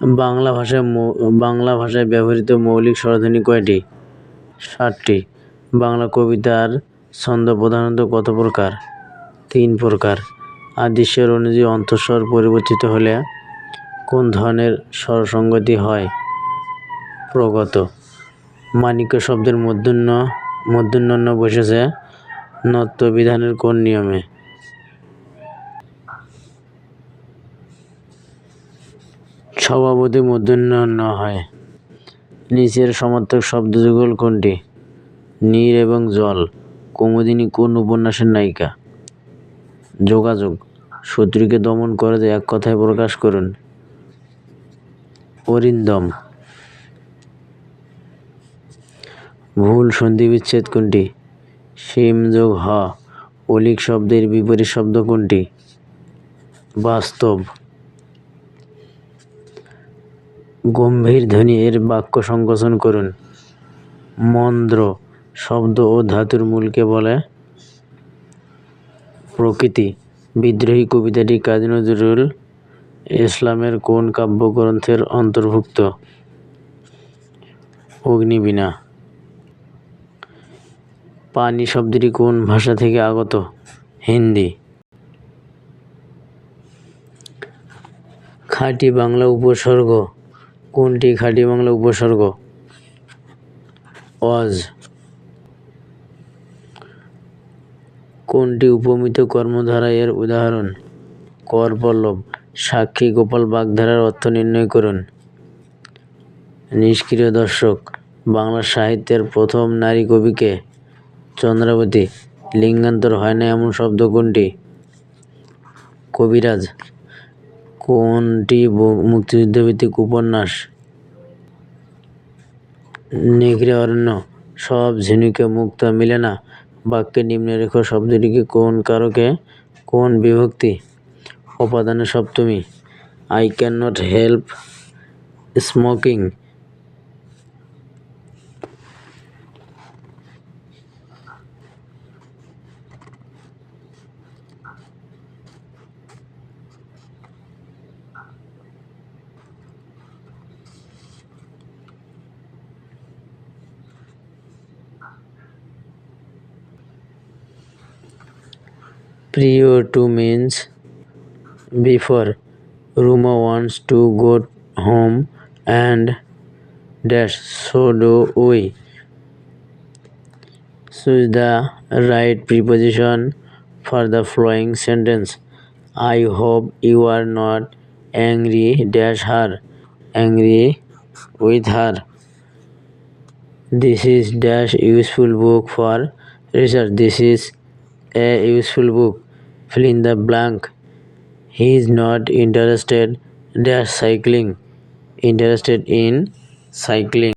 বাংলা ভাষায় বাংলা ভাষায় ব্যবহৃত মৌলিক স্বরধ্বনি কয়টি? ষাটটি বাংলা কবিতার ছন্দ প্রধানত কত প্রকার? তিন প্রকার। আদিস্বর অনুযায়ী অন্তঃস্বর পরিবর্তিত হলে কোন ধরনের স্বরসঙ্গতি হয়? প্রগত। মানিক্য শব্দের মূর্ধন্য মূর্ধন্য বসেছে নত্য বিধানের কোন নিয়মে? স্বভাবতই মূর্ধন্য হয়। নিচের সমার্থক শব্দযুগল কোনটি? নীর এবং জল। কুমুদিনী কোন উপন্যাসের নায়িকা? যোগাযোগ। শত্রুকে দমন করে এক কথায় প্রকাশ করুন। অরিন্দম। ভুল সন্ধি বিচ্ছেদ কোনটি? সিম যোগ হ। অলিক শব্দের বিপরীত শব্দ কোনটি? বাস্তব। গম্ভীর ধ্বনি এর বাক্য সংকোচন করুন। মন্দ্র শব্দ ও ধাতুর মূলকে বলে, প্রকৃতি, বিদ্রোহী কবিতাটি কাজী নজরুল ইসলামের কোন কাব্যগ্রন্থের অন্তর্ভুক্ত? অগ্নিবীণা। পানি শব্দটি কোন ভাষা থেকে আগত? হিন্দি। খাঁটি বাংলা উপসর্গ কোনটি খাঁটি বাংলা উপসর্গ? অজ। কোনটি উপমিত কর্মধারা এর উদাহরণ? করপল্লব সাক্ষী গোপাল বাগধারার অর্থ নির্ণয় করুন। নিষ্ক্রিয় দর্শক, বাংলা সাহিত্যের প্রথম নারী কবিকে চন্দ্রাবতী। লিঙ্গান্তর হয় না এমন শব্দ কোনটি? কবিরাজ। কোনটি মুক্তিযুদ্ধভিত্তিক উপন্যাস? নেঘরে অরণ্য সব ঝিনুকে মুক্তা মিলে না বাক্যে নিম্নরেখ শব্দটিকে কোন কারকে, কোন বিভক্তি? উপাদানে সপ্তমী I can not help smoking prior to means before Ruma wants to go home and dash so do we. Choose the right preposition for the following sentence. I hope you are not angry dash her angry with her. This is dash useful book for research. This is a useful book fill in the blank. He is not interested. They are cycling. Interested in cycling